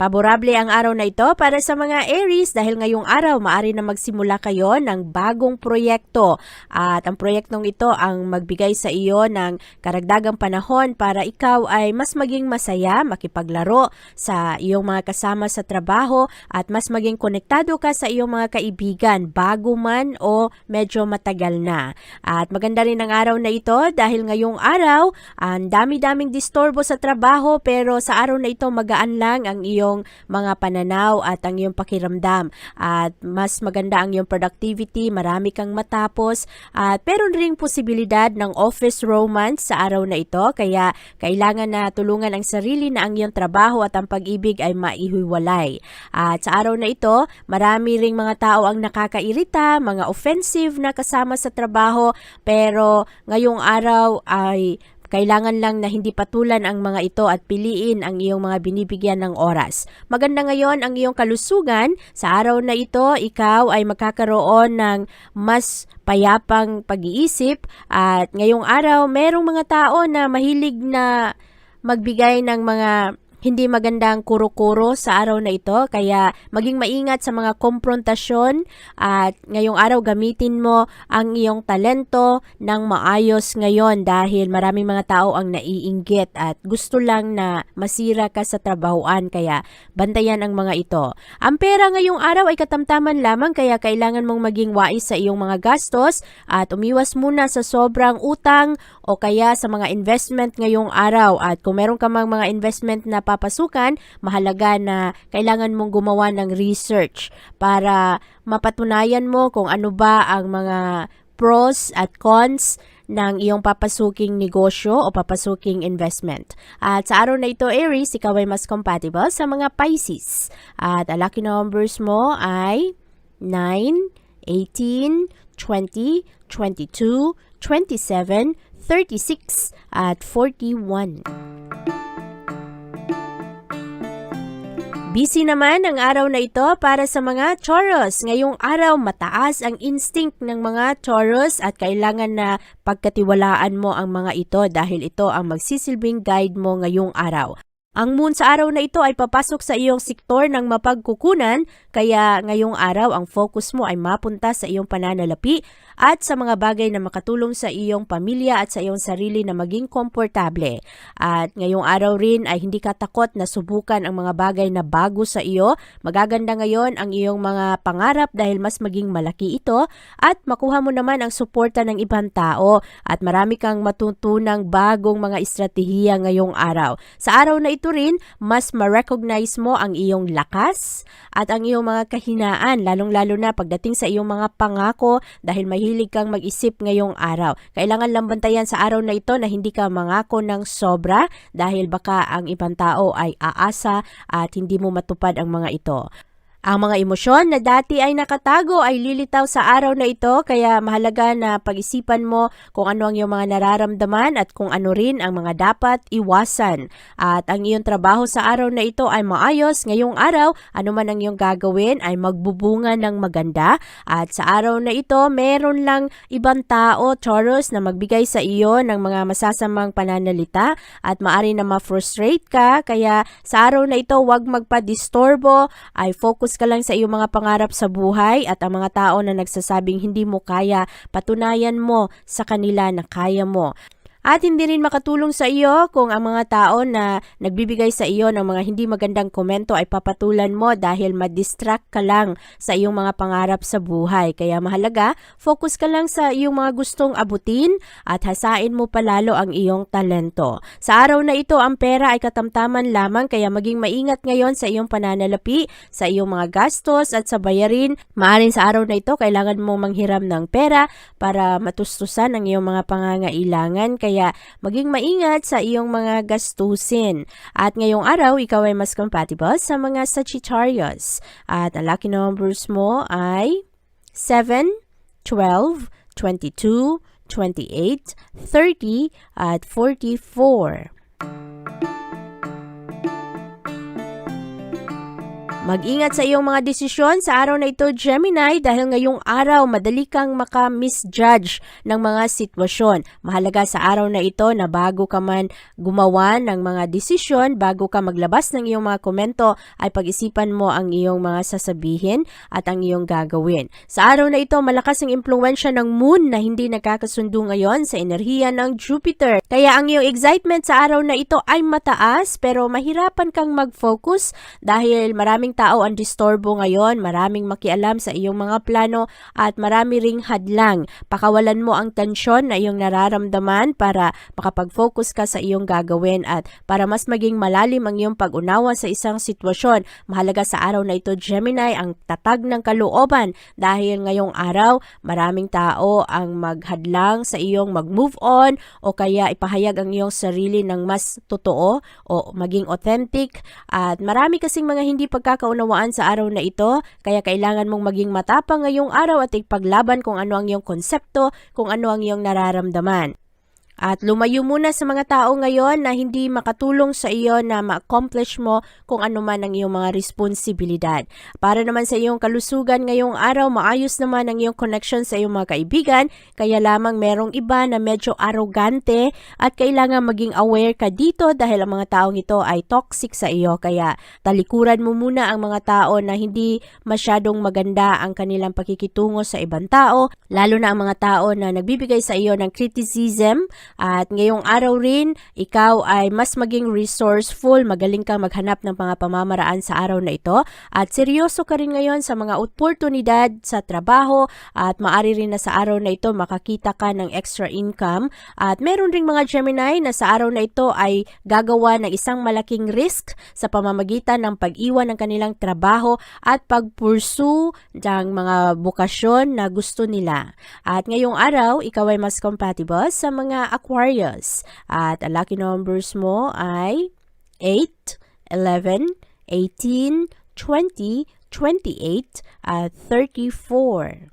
Paborable ang araw na ito para sa mga Aries dahil ngayong araw maari na magsimula kayo ng bagong proyekto at ang proyektong ito ang magbigay sa iyo ng karagdagang panahon para ikaw ay mas maging masaya, makipaglaro sa iyong mga kasama sa trabaho at mas maging konektado ka sa iyong mga kaibigan bago man o medyo matagal na. At maganda rin ang araw na ito dahil ngayong araw ang dami-daming disturbo sa trabaho pero sa araw na ito magaan lang ang iyong mga pananaw at ang iyong pakiramdam. At mas maganda ang iyong productivity, marami kang matapos. At meron ring posibilidad ng office romance sa araw na ito. Kaya kailangan na tulungan ang sarili na ang iyong trabaho at ang pag-ibig ay maihiwalay. At sa araw na ito, marami ring mga tao ang nakakairita, mga offensive na kasama sa trabaho. Pero ngayong araw ay kailangan lang na hindi patulan ang mga ito at piliin ang iyong mga binibigyan ng oras. Maganda ngayon ang iyong kalusugan. Sa araw na ito, ikaw ay magkakaroon ng mas payapang pag-iisip at ngayong araw, merong mga tao na mahilig na magbigay ng mga hindi magandang kuro-kuro sa araw na ito kaya maging maingat sa mga komprontasyon at ngayong araw gamitin mo ang iyong talento ng maayos ngayon dahil maraming mga tao ang naiinggit at gusto lang na masira ka sa trabahoan kaya bantayan ang mga ito. Ang pera ngayong araw ay katamtaman lamang kaya kailangan mong maging wais sa iyong mga gastos at umiwas muna sa sobrang utang o kaya sa mga investment ngayong araw at kung meron ka mang mga investment na papasukan, mahalaga na kailangan mong gumawa ng research para mapatunayan mo kung ano ba ang mga pros at cons ng iyong papasuking negosyo o papasuking investment. At sa araw na ito, Aries, ikaw ay mas compatible sa mga Pisces. At ang lucky numbers mo ay 9, 18, 20, 22, 27, 36, at 41. Busy naman ang araw na ito para sa mga Taurus. Ngayong araw, mataas ang instinct ng mga Taurus at kailangan na pagkatiwalaan mo ang mga ito dahil ito ang magsisilbing guide mo ngayong araw. Ang moon sa araw na ito ay papasok sa iyong sektor ng mapagkukunan, kaya ngayong araw ang focus mo ay mapunta sa iyong pananalapi at sa mga bagay na makatulong sa iyong pamilya at sa iyong sarili na maging komportable. At ngayong araw rin ay hindi ka takot na subukan ang mga bagay na bago sa iyo. Magaganda ngayon ang iyong mga pangarap dahil mas maging malaki ito at makuha mo naman ang suporta ng ibang tao at marami kang matutunang bagong mga estratehiya ngayong araw. Sa araw na ito rin, mas ma-recognize mo ang iyong lakas at ang iyong mga kahinaan, lalong-lalo na pagdating sa iyong mga pangako dahil mahilig kang mag-isip ngayong araw. Kailangan lang bantayan sa araw na ito na hindi ka mangako ng sobra dahil baka ang ibang tao ay aasa at hindi mo matupad ang mga ito. Ang mga emosyon na dati ay nakatago ay lilitaw sa araw na ito kaya mahalaga na pag-isipan mo kung ano ang iyong mga nararamdaman at kung ano rin ang mga dapat iwasan. At ang iyong trabaho sa araw na ito ay maayos. Ngayong araw, ano man ang iyong gagawin ay magbubunga ng maganda. At sa araw na ito, meron lang ibang tao, Taurus, na magbigay sa iyo ng mga masasamang pananalita at maari na ma-frustrate ka. Kaya sa araw na ito, huwag magpa-disturbo, ay focus ka lang sa iyong mga pangarap sa buhay at ang mga tao na nagsasabing hindi mo kaya, patunayan mo sa kanila na kaya mo. At hindi rin makatulong sa iyo kung ang mga tao na nagbibigay sa iyo ng mga hindi magandang komento ay papatulan mo dahil madistract ka lang sa iyong mga pangarap sa buhay. Kaya mahalaga, focus ka lang sa iyong mga gustong abutin at hasain mo palalo ang iyong talento. Sa araw na ito, ang pera ay katamtaman lamang kaya maging maingat ngayon sa iyong pananalapi, sa iyong mga gastos at sa bayarin. Maaring sa araw na ito, kailangan mong manghiram ng pera para matustusan ang iyong mga pangangailangan. Kaya maging maingat sa iyong mga gastusin. At ngayong araw, ikaw ay mas compatible sa mga Sagittarius. At ang lucky numbers mo ay 7, 12, 22, 28, 30, at 44. Mag-ingat sa iyong mga desisyon sa araw na ito, Gemini, dahil ngayong araw madali kang maka-misjudge ng mga sitwasyon. Mahalaga sa araw na ito na bago ka man gumawa ng mga desisyon, bago ka maglabas ng iyong mga komento, ay pag-isipan mo ang iyong mga sasabihin at ang iyong gagawin. Sa araw na ito, malakas ang impluensya ng moon na hindi nagkakasundo ngayon sa enerhiya ng Jupiter. Kaya ang iyong excitement sa araw na ito ay mataas pero mahirapan kang mag-focus dahil maraming tao ang disturbo ngayon, maraming makialam sa iyong mga plano at marami ring hadlang. Pakawalan mo ang tensyon na iyong nararamdaman para makapag-focus ka sa iyong gagawin at para mas maging malalim ang iyong pag-unawa sa isang sitwasyon. Mahalaga sa araw na ito, Gemini, ang tatag ng kalooban dahil ngayong araw, maraming tao ang maghadlang sa iyong mag-move on o kaya ipahayag ang iyong sarili ng mas totoo o maging authentic at marami kasing mga hindi pagkakaunawaan sa araw na ito kaya kailangan mong maging matapang ngayong araw at ipaglaban kung ano ang iyong konsepto, kung ano ang iyong nararamdaman. At lumayo muna sa mga tao ngayon na hindi makatulong sa iyo na ma-accomplish mo kung ano man ang iyong mga responsibilidad. Para naman sa iyong kalusugan ngayong araw, maayos naman ang iyong connection sa iyong mga kaibigan, kaya lamang merong iba na medyo arrogante at kailangan maging aware ka dito dahil ang mga taong ito ay toxic sa iyo. Kaya talikuran mo muna ang mga tao na hindi masyadong maganda ang kanilang pakikitungo sa ibang tao, lalo na ang mga tao na nagbibigay sa iyo ng criticism at ngayong araw rin, ikaw ay mas maging resourceful, magaling kang maghanap ng mga pamamaraan sa araw na ito at seryoso ka rin ngayon sa mga oportunidad sa trabaho at maari rin na sa araw na ito makakita ka ng extra income at meron ring mga Gemini na sa araw na ito ay gagawa ng isang malaking risk sa pamamagitan ng pag-iwan ng kanilang trabaho at pag-pursue ng mga bukasyon na gusto nila. At ngayong araw, ikaw ay mas compatible sa mga Aquarius. At ang lucky numbers mo ay 8, 11, 18, 20, 28, at 34.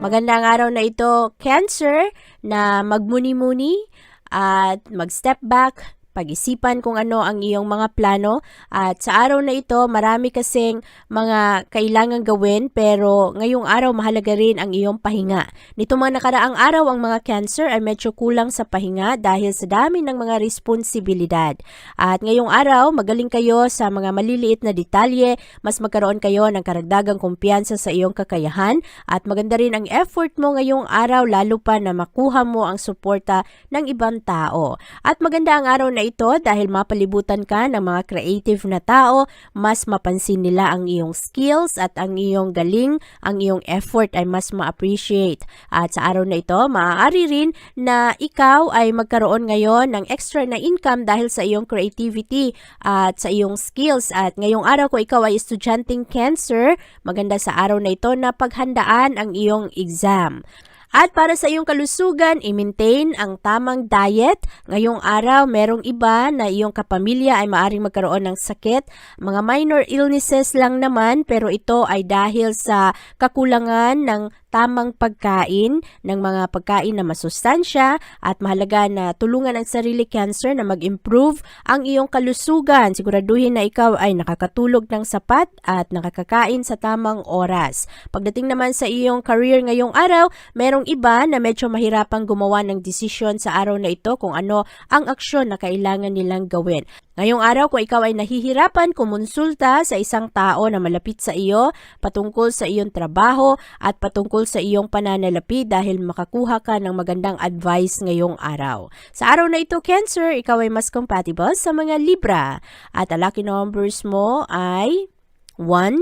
Magandang araw na ito, Cancer, na magmuni-muni at mag-step back, pag-isipan kung ano ang iyong mga plano at sa araw na ito marami kasing mga kailangan gawin pero ngayong araw mahalaga rin ang iyong pahinga. Nito mga nakaraang araw ang mga cancer ay medyo kulang sa pahinga dahil sa dami ng mga responsibilidad. At ngayong araw magaling kayo sa mga maliliit na detalye, mas magkaroon kayo ng karagdagang kumpiyansa sa iyong kakayahan at maganda rin ang effort mo ngayong araw lalo pa na makuha mo ang suporta ng ibang tao. At maganda ang araw na ito dahil mapalibutan ka ng mga creative na tao, mas mapansin nila ang iyong skills at ang iyong galing, ang iyong effort ay mas ma-appreciate. At sa araw na ito, maaari rin na ikaw ay magkaroon ngayon ng extra na income dahil sa iyong creativity at sa iyong skills. At ngayong araw ko ikaw ay estudyanteng cancer, maganda sa araw na ito na paghandaan ang iyong exam. At para sa iyong kalusugan, i-maintain ang tamang diet. Ngayong araw, merong iba na iyong kapamilya ay maaring magkaroon ng sakit. Mga minor illnesses lang naman, pero ito ay dahil sa kakulangan ng tamang pagkain, ng mga pagkain na masustansya at mahalaga na tulungan ang sarili cancer na mag-improve ang iyong kalusugan. Siguraduhin na ikaw ay nakakatulog ng sapat at nakakakain sa tamang oras. Pagdating naman sa iyong career ngayong araw, merong iba na medyo mahirapang gumawa ng desisyon sa araw na ito kung ano ang aksyon na kailangan nilang gawin. Ngayong araw kung ikaw ay nahihirapan kumonsulta sa isang tao na malapit sa iyo patungkol sa iyong trabaho at patungkol sa iyong pananalapi dahil makakuha ka ng magandang advice ngayong araw. Sa araw na ito, Cancer, ikaw ay mas compatible sa mga Libra at ang lucky numbers mo ay 1,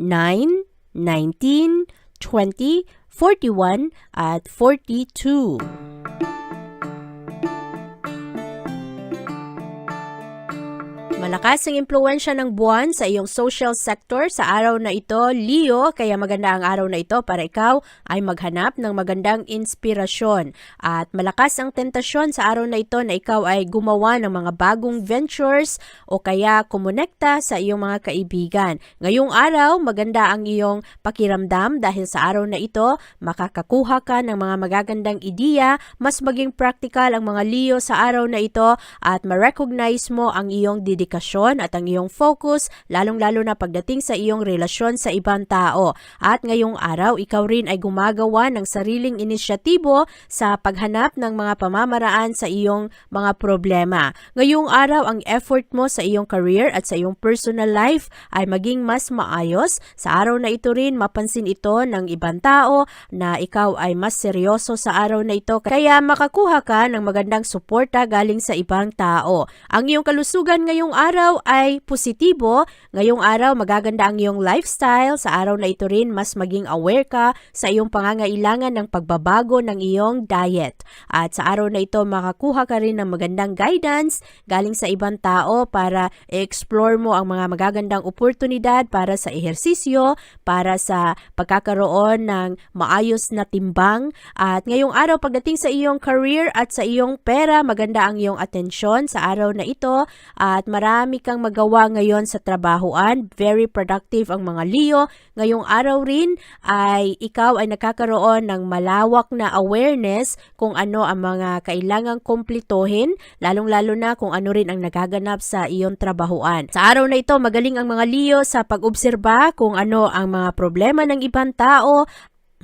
9, 19, 20, 41 at 42. Malakas ang impluensya ng buwan sa iyong social sector sa araw na ito, Leo, kaya maganda ang araw na ito para ikaw ay maghanap ng magandang inspirasyon. At malakas ang tentasyon sa araw na ito na ikaw ay gumawa ng mga bagong ventures o kaya kumonekta sa iyong mga kaibigan. Ngayong araw, maganda ang iyong pakiramdam dahil sa araw na ito, makakakuha ka ng mga magagandang ideya, mas maging practical ang mga Leo sa araw na ito at ma-recognize mo ang iyong dedikasyon at ang iyong focus, lalong-lalo na pagdating sa iyong relasyon sa ibang tao. At ngayong araw, ikaw rin ay gumagawa ng sariling inisyatibo sa paghanap ng mga pamamaraan sa iyong mga problema. Ngayong araw, ang effort mo sa iyong career at sa iyong personal life ay maging mas maayos. Sa araw na ito rin, mapansin ito ng ibang tao na ikaw ay mas seryoso sa araw na ito kaya makakuha ka ng magandang suporta galing sa ibang tao. Ang iyong kalusugan ngayong araw ay positibo. Ngayong araw magaganda ang iyong lifestyle. Sa araw na ito rin mas maging aware ka sa iyong pangangailangan ng pagbabago ng iyong diet. At sa araw na ito makakuha ka rin ng magandang guidance galing sa ibang tao para i-explore mo ang mga magagandang oportunidad para sa ehersisyo, para sa pagkakaroon ng maayos na timbang. At ngayong araw pagdating sa iyong career at sa iyong pera, maganda ang iyong atensyon sa araw na ito at marami kang magawa ngayon sa trabahoan. Very productive ang mga Leo. Ngayong araw rin ay ikaw ay nakakaroon ng malawak na awareness kung ano ang mga kailangang kumplituhin, lalong-lalo na kung ano rin ang nagaganap sa iyong trabahoan. Sa araw na ito, magaling ang mga Leo sa pag-obserba kung ano ang mga problema ng ibang tao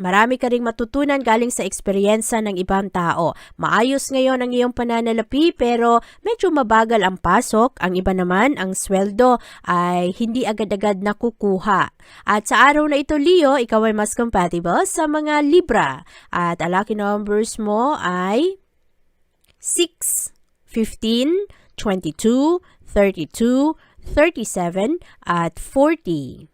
Marami ka ring matutunan galing sa eksperyensa ng ibang tao. Maayos ngayon ang iyong pananalapi pero medyo mabagal ang pasok. Ang iba naman, ang sweldo ay hindi agad-agad nakukuha. At sa araw na ito, Leo, ikaw ay mas compatible sa mga Libra. At ang lucky numbers mo ay 6, 15, 22, 32, 37, at 40.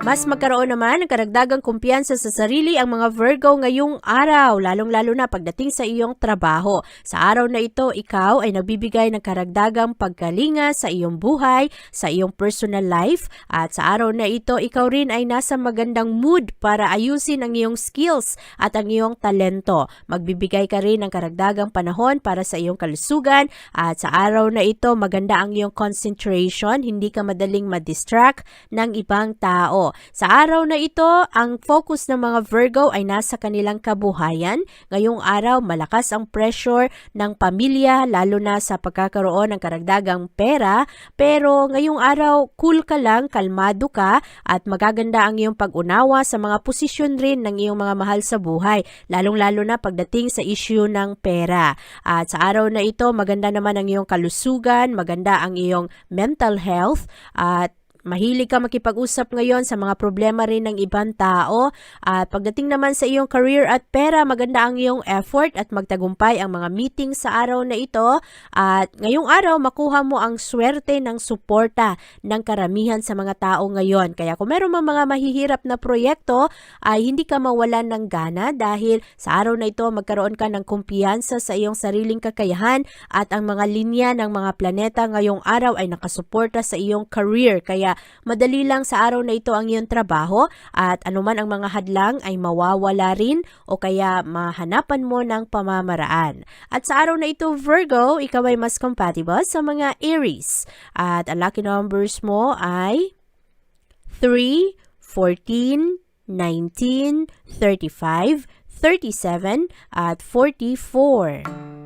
Mas magkaroon naman ng karagdagang kumpiyansa sa sarili ang mga Virgo ngayong araw, lalong-lalo na pagdating sa iyong trabaho. Sa araw na ito, ikaw ay nagbibigay ng karagdagang pagkalinga sa iyong buhay, sa iyong personal life, at sa araw na ito, ikaw rin ay nasa magandang mood para ayusin ang iyong skills at ang iyong talento. Magbibigay ka rin ng karagdagang panahon para sa iyong kalusugan, at sa araw na ito, maganda ang iyong concentration, hindi ka madaling madistract ng ibang tao. Sa araw na ito, ang focus ng mga Virgo ay nasa kanilang kabuhayan. Ngayong araw, malakas ang pressure ng pamilya, lalo na sa pagkakaroon ng karagdagang pera. Pero ngayong araw, cool ka lang, kalmado ka, at magaganda ang iyong pag-unawa sa mga posisyon rin ng iyong mga mahal sa buhay, lalong-lalo na pagdating sa issue ng pera. At sa araw na ito, maganda naman ang iyong kalusugan, maganda ang iyong mental health, at Mahilig ka makipag-usap ngayon sa mga problema rin ng ibang tao at pagdating naman sa iyong career at pera, maganda ang iyong effort at magtagumpay ang mga meeting sa araw na ito at ngayong araw makuha mo ang swerte ng suporta ng karamihan sa mga tao ngayon. Kaya kung meron mang mga mahihirap na proyekto ay hindi ka mawalan ng gana dahil sa araw na ito magkaroon ka ng kumpiyansa sa iyong sariling kakayahan at ang mga linya ng mga planeta ngayong araw ay nakasuporta sa iyong career. Kaya madali lang sa araw na ito ang iyong trabaho at anuman ang mga hadlang ay mawawala rin o kaya mahanapan mo ng pamamaraan. At sa araw na ito, Virgo, ikaw ay mas compatible sa mga Aries. At ang lucky numbers mo ay 3, 14, 19, 35, 37, at 44.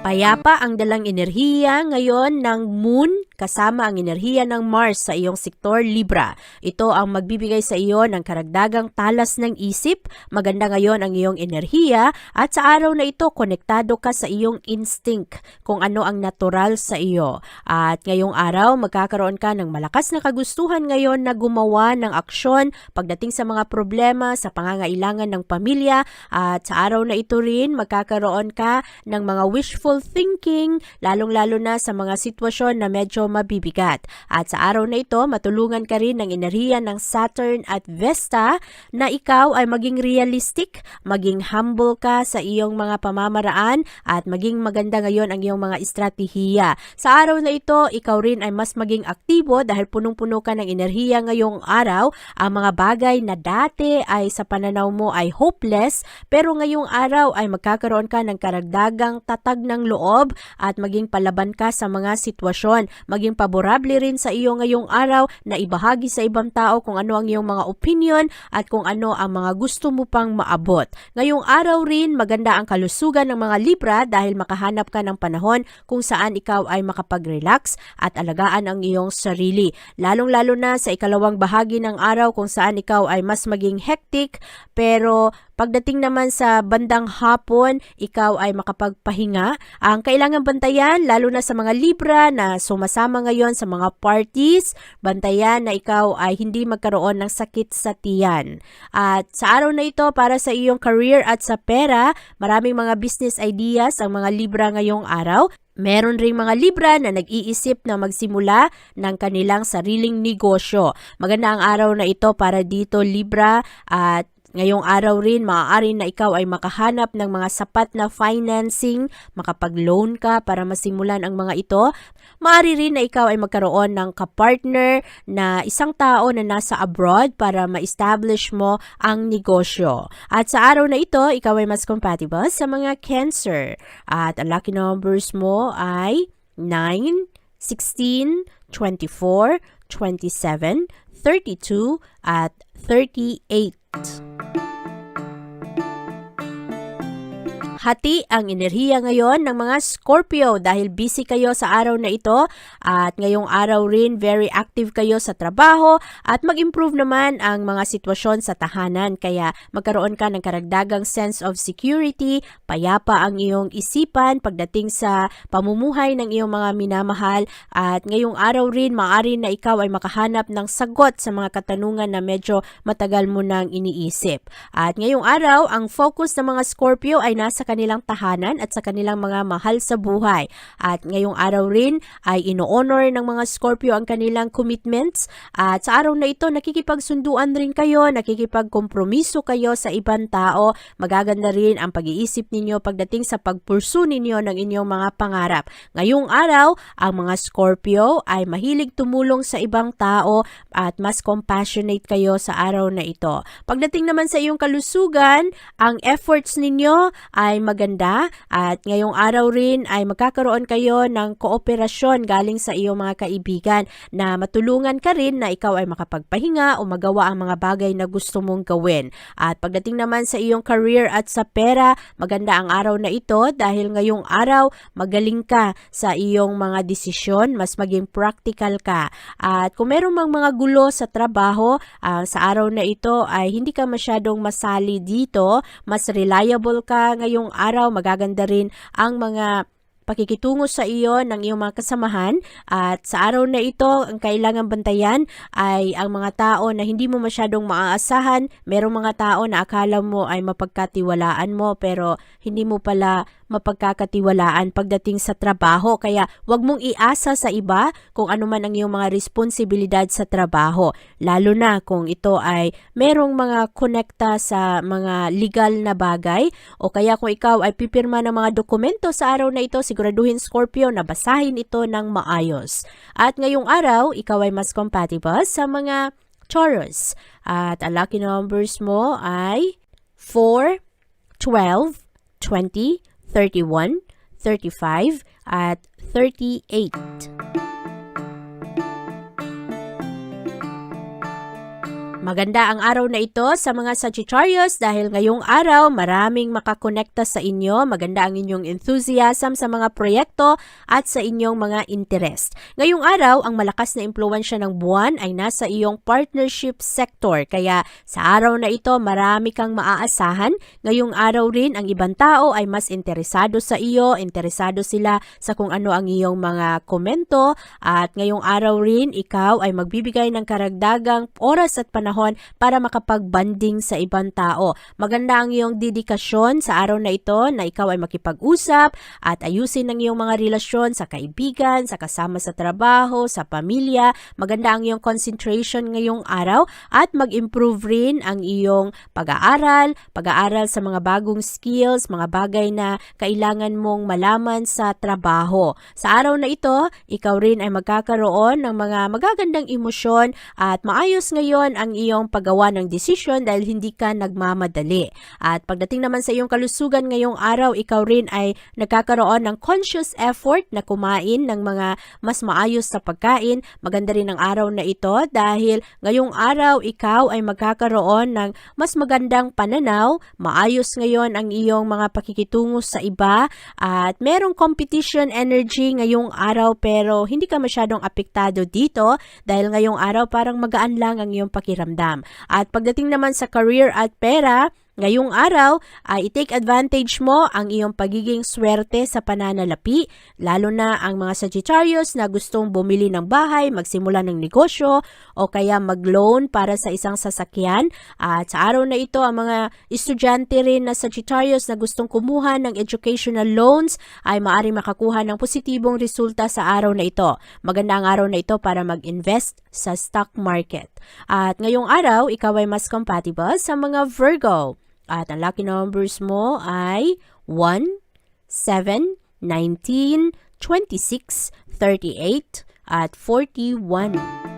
Payapa ang dalang enerhiya ngayon ng moon kasama ang enerhiya ng Mars sa iyong sektor Libra. Ito ang magbibigay sa iyo ng karagdagang talas ng isip, maganda ngayon ang iyong enerhiya at sa araw na ito konektado ka sa iyong instinct kung ano ang natural sa iyo. At ngayong araw magkakaroon ka ng malakas na kagustuhan ngayon na gumawa ng aksyon pagdating sa mga problema sa pangangailangan ng pamilya at sa araw na ito rin magkakaroon ka ng mga wishful thinking lalong-lalo na sa mga sitwasyon na medyo mabibigat. At sa araw na ito matulungan ka rin ng enerhiya ng Saturn at Vesta na ikaw ay maging realistic, maging humble ka sa iyong mga pamamaraan at maging maganda ngayon ang iyong mga estratehiya. Sa araw na ito, ikaw rin ay mas maging aktibo dahil punong-puno ka ng enerhiya ngayong araw. Ang mga bagay na dati ay sa pananaw mo ay hopeless, pero ngayong araw ay magkakaroon ka ng karagdagang tatag ng loob at maging palaban ka sa mga sitwasyon. Maging paborable rin sa iyo ngayong araw na ibahagi sa ibang tao kung ano ang iyong mga opinion at kung ano ang mga gusto mo pang maabot. Ngayong araw rin maganda ang kalusugan ng mga Libra dahil makahanap ka ng panahon kung saan ikaw ay makapag-relax at alagaan ang iyong sarili. Lalong-lalo na sa ikalawang bahagi ng araw kung saan ikaw ay mas maging hectic pero Pagdating naman sa bandang hapon, ikaw ay makapagpahinga. Ang kailangan bantayan, lalo na sa mga Libra na sumasama ngayon sa mga parties, bantayan na ikaw ay hindi magkaroon ng sakit sa tiyan. At sa araw na ito, para sa iyong career at sa pera, maraming mga business ideas ang mga Libra ngayong araw. Meron ring mga Libra na nag-iisip na magsimula ng kanilang sariling negosyo. Maganda ang araw na ito para dito Libra at Ngayong araw rin, maaari na ikaw ay makahanap ng mga sapat na financing, makapag-loan ka para masimulan ang mga ito. Maaari rin na ikaw ay magkaroon ng kapartner na isang tao na nasa abroad para ma-establish mo ang negosyo. At sa araw na ito, ikaw ay mas compatible sa mga cancer. At ang lucky numbers mo ay 9, 16, 24, 27, 32, at 38. Hati ang enerhiya ngayon ng mga Scorpio dahil busy kayo sa araw na ito at ngayong araw rin very active kayo sa trabaho at mag-improve naman ang mga sitwasyon sa tahanan kaya magkaroon ka ng karagdagang sense of security, payapa ang iyong isipan pagdating sa pamumuhay ng iyong mga minamahal at ngayong araw rin maaari na ikaw ay makahanap ng sagot sa mga katanungan na medyo matagal mo nang iniisip. At ngayong araw, ang focus ng mga Scorpio ay nasa kanilang tahanan at sa kanilang mga mahal sa buhay. At ngayong araw rin ay ino-honor ng mga Scorpio ang kanilang commitments at sa araw na ito nakikipagsunduan rin kayo, nakikipagkompromiso kayo sa ibang tao. Magaganda rin ang pag-iisip ninyo pagdating sa pagpursu ninyo ng inyong mga pangarap. Ngayong araw, ang mga Scorpio ay mahilig tumulong sa ibang tao at mas compassionate kayo sa araw na ito. Pagdating naman sa iyong kalusugan, ang efforts ninyo ay maganda at ngayong araw rin ay magkakaroon kayo ng kooperasyon galing sa iyong mga kaibigan na matulungan ka rin na ikaw ay makapagpahinga o magawa ang mga bagay na gusto mong gawin. At pagdating naman sa iyong career at sa pera, maganda ang araw na ito dahil ngayong araw magaling ka sa iyong mga desisyon, mas maging practical ka. At kung meron mang mga gulo sa trabaho, ah, sa araw na ito ay hindi ka masyadong masali dito, mas reliable ka ngayong araw, magaganda rin ang mga pakikitungo sa iyo ng iyong mga kasamahan. At sa araw na ito ang kailangan bantayan ay ang mga tao na hindi mo masyadong maaasahan. Merong mga tao na akala mo ay mapagkatiwalaan mo pero hindi mo pala mapagkakatiwalaan pagdating sa trabaho. Kaya wag mong iasa sa iba kung ano man ang iyong mga responsibilidad sa trabaho. Lalo na kung ito ay merong mga konekta sa mga legal na bagay. O kaya kung ikaw ay pipirma ng mga dokumento sa araw na ito siguraduhin Scorpio na basahin ito ng maayos. At ngayong araw ikaw ay mas compatible sa mga Taurus. At ang lucky numbers mo ay 4 12 20 31, 35, at 38. Maganda ang araw na ito sa mga Sagittarius dahil ngayong araw maraming makakonekta sa inyo. Maganda ang inyong enthusiasm sa mga proyekto at sa inyong mga interest. Ngayong araw, ang malakas na impluensya ng buwan ay nasa iyong partnership sector. Kaya sa araw na ito, marami kang maaasahan. Ngayong araw rin, ang ibang tao ay mas interesado sa iyo, interesado sila sa kung ano ang iyong mga komento at ngayong araw rin, ikaw ay magbibigay ng karagdagang oras at panahon para makapag-banding sa ibang tao. Maganda ang iyong dedikasyon sa araw na ito na ikaw ay makipag-usap at ayusin ang iyong mga relasyon sa kaibigan, sa kasama sa trabaho, sa pamilya. Maganda ang iyong concentration ngayong araw at mag-improve rin ang iyong pag-aaral, pag-aaral sa mga bagong skills, mga bagay na kailangan mong malaman sa trabaho. Sa araw na ito, ikaw rin ay magkakaroon ng mga magagandang emosyon at maayos ngayon ang iyong paggawa ng desisyon dahil hindi ka nagmamadali. At pagdating naman sa iyong kalusugan ngayong araw, ikaw rin ay nagkakaroon ng conscious effort na kumain ng mga mas maayos sa pagkain. Maganda rin ang araw na ito dahil ngayong araw ikaw ay magkakaroon ng mas magandang pananaw, maayos ngayon ang iyong mga pakikitungo sa iba at merong competition energy ngayong araw pero hindi ka masyadong apektado dito dahil ngayong araw parang magaan lang ang iyong pakiramdam. At pagdating naman sa career at pera, Ngayong araw ay i-take advantage mo ang iyong pagiging swerte sa pananalapi, lalo na ang mga Sagittarius na gustong bumili ng bahay, magsimula ng negosyo o kaya mag-loan para sa isang sasakyan. At sa araw na ito, ang mga estudyante rin na Sagittarius na gustong kumuha ng educational loans ay maaaring makakuha ng positibong resulta sa araw na ito. Maganda ang araw na ito para mag-invest sa stock market. At ngayong araw, ikaw ay mas compatible sa mga Virgo. At ang lucky numbers mo ay 1, 7, 19, 26, 38, at 41.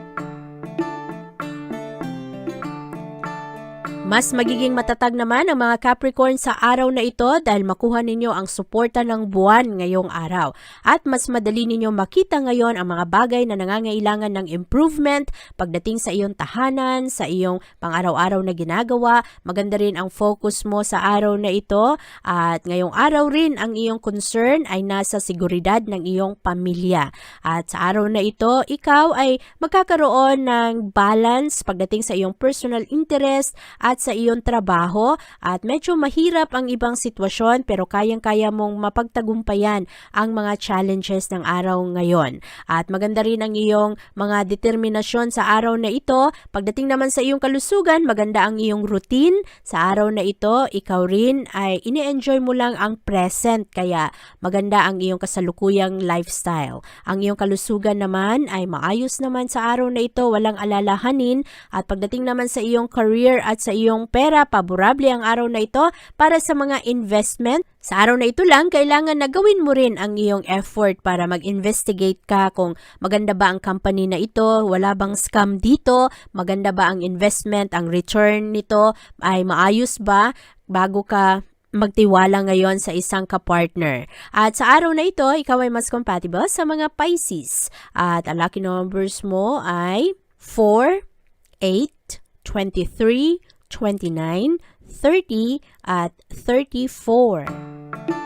Mas magiging matatag naman ang mga Capricorn sa araw na ito dahil makuha ninyo ang suporta ng buwan ngayong araw. At mas madali ninyo makita ngayon ang mga bagay na nangangailangan ng improvement pagdating sa iyong tahanan, sa iyong pang-araw-araw na ginagawa. Maganda rin ang focus mo sa araw na ito at ngayong araw rin ang iyong concern ay nasa seguridad ng iyong pamilya. At sa araw na ito, ikaw ay magkakaroon ng balance pagdating sa iyong personal interest at sa iyong trabaho at medyo mahirap ang ibang sitwasyon pero kayang-kaya mong mapagtagumpayan ang mga challenges ng araw ngayon. At maganda rin ang iyong mga determinasyon sa araw na ito. Pagdating naman sa iyong kalusugan, maganda ang iyong routine. Sa araw na ito, ikaw rin ay ini-enjoy mo lang ang present kaya maganda ang iyong kasalukuyang lifestyle. Ang iyong kalusugan naman ay maayos naman sa araw na ito, walang alalahanin at pagdating naman sa iyong career at sa iyong pera, paborable ang araw na ito para sa mga investment. Sa araw na ito lang, kailangan na gawin mo rin ang iyong effort para mag-investigate ka kung maganda ba ang company na ito, wala bang scam dito, maganda ba ang investment, ang return nito, ay maayos ba bago ka magtiwala ngayon sa isang kapartner. At sa araw na ito, ikaw ay mas compatible sa mga Pisces. At ang lucky numbers mo ay 4, 8, 23, 29, 30, at 34.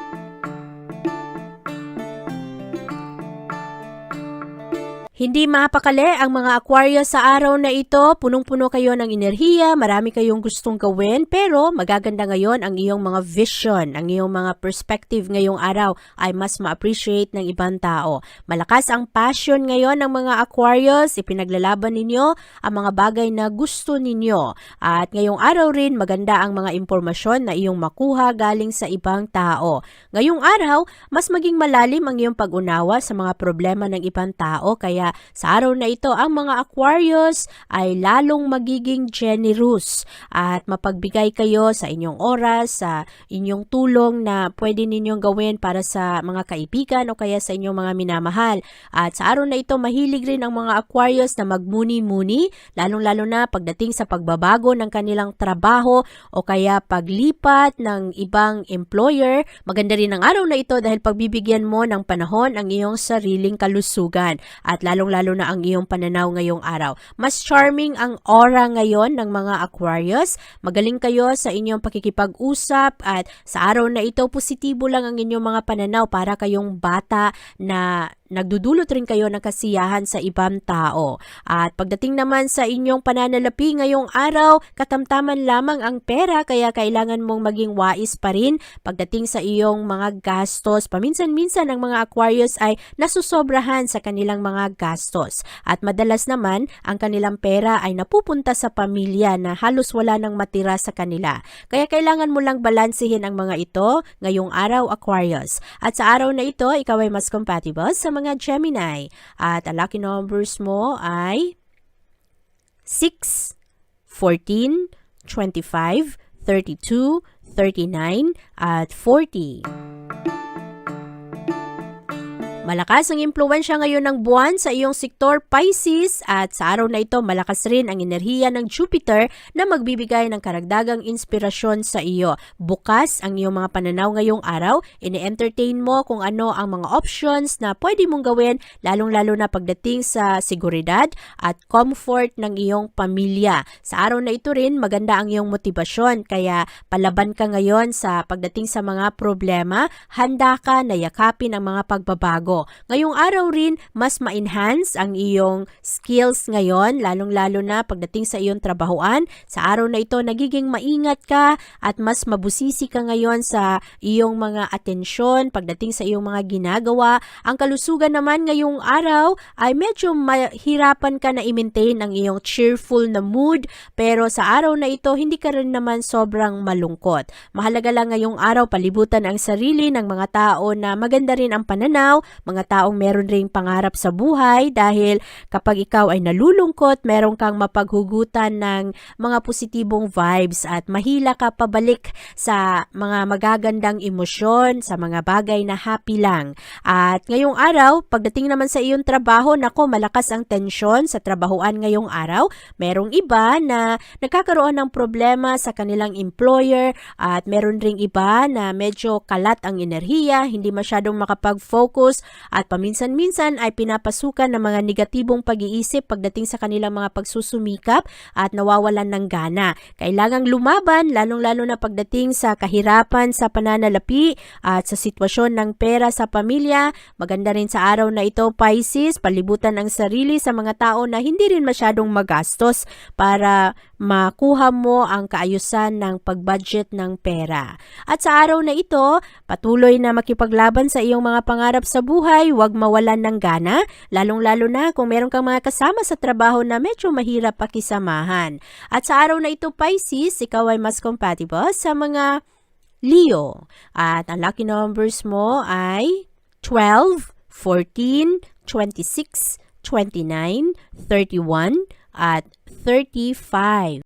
Hindi mapakali ang mga Aquarius sa araw na ito. Punong-puno kayo ng enerhiya, marami kayong gustong gawin, pero magaganda ngayon ang iyong mga vision, ang iyong mga perspective ngayong araw ay mas ma-appreciate ng ibang tao. Malakas ang passion ngayon ng mga Aquarius, ipinaglalaban ninyo ang mga bagay na gusto ninyo. At ngayong araw rin, maganda ang mga impormasyon na iyong makuha galing sa ibang tao. Ngayong araw, mas maging malalim ang iyong pag-unawa sa mga problema ng ibang tao, kaya sa araw na ito, ang mga Aquarius ay lalong magiging generous at mapagbigay kayo sa inyong oras, sa inyong tulong na pwede ninyong gawin para sa mga kaibigan o kaya sa inyong mga minamahal. At sa araw na ito, mahilig rin ang mga Aquarius na magmuni-muni, lalong-lalo na pagdating sa pagbabago ng kanilang trabaho o kaya paglipat ng ibang employer. Maganda rin ang araw na ito dahil pagbibigyan mo ng panahon ang iyong sariling kalusugan. At lalo lalong-lalo na ang iyong pananaw ngayong araw. Mas charming ang aura ngayon ng mga Aquarius. Magaling kayo sa inyong pakikipag-usap at sa araw na ito, positibo lang ang inyong mga pananaw para kayong bata na nagdudulot rin kayo ng kasiyahan sa ibang tao. At pagdating naman sa inyong pananalapi ngayong araw, katamtaman lamang ang pera kaya kailangan mong maging wais pa rin pagdating sa iyong mga gastos. Paminsan-minsan ang mga Aquarius ay nasusobrahan sa kanilang mga gastos. At madalas naman, ang kanilang pera ay napupunta sa pamilya na halos wala nang matira sa kanila. Kaya kailangan mo lang balansehin ang mga ito ngayong araw Aquarius. At sa araw na ito, ikaw ay mas compatible sa mga Gemini. At ang lucky numbers mo ay 6, 14, 25, 32, 39, at 40. Malakas ang impluensya ngayon ng buwan sa iyong sektor Pisces at sa araw na ito malakas rin ang enerhiya ng Jupiter na magbibigay ng karagdagang inspirasyon sa iyo. Bukas ang iyong mga pananaw ngayong araw, ini-entertain mo kung ano ang mga options na pwede mong gawin lalong-lalo na pagdating sa seguridad at comfort ng iyong pamilya. Sa araw na ito rin maganda ang iyong motibasyon kaya palaban ka ngayon sa pagdating sa mga problema, handa ka na yakapin ang mga pagbabago. Ngayong araw rin, mas ma-enhance ang iyong skills ngayon, lalong-lalo na pagdating sa iyong trabahoan. Sa araw na ito, nagiging maingat ka at mas mabusisi ka ngayon sa iyong mga atensyon pagdating sa iyong mga ginagawa. Ang kalusugan naman ngayong araw ay medyo mahirapan ka na i-maintain ang iyong cheerful na mood, pero sa araw na ito, hindi ka rin naman sobrang malungkot. Mahalaga lang ngayong araw palibutan ang sarili ng mga tao na maganda rin ang pananaw, mga taong meron ring pangarap sa buhay dahil kapag ikaw ay nalulungkot, meron kang mapaghugutan ng mga positibong vibes at mahila ka pabalik sa mga magagandang emosyon, sa mga bagay na happy lang. At ngayong araw, pagdating naman sa iyong trabaho, nako malakas ang tensyon sa trabahoan ngayong araw. Merong iba na nagkakaroon ng problema sa kanilang employer at meron ring iba na medyo kalat ang enerhiya, hindi masyadong makapag-focus at paminsan-minsan ay pinapasukan ng mga negatibong pag-iisip pagdating sa kanilang mga pagsusumikap at nawawalan ng gana. Kailangang lumaban lalong-lalo na pagdating sa kahirapan sa pananalapi at sa sitwasyon ng pera sa pamilya. Maganda rin sa araw na ito Pisces, palibutan ang sarili sa mga tao na hindi rin masyadong magastos para makuha mo ang kaayusan ng pagbudget ng pera. At sa araw na ito, patuloy na makipaglaban sa iyong mga pangarap sa buhay, huwag mawalan ng gana, lalong-lalo na kung meron kang mga kasama sa trabaho na medyo mahirap pakisamahan. At sa araw na ito, Pisces, ikaw ay mas compatible sa mga Leo. At ang lucky numbers mo ay 12, 14, 26, 29, 31, at 35.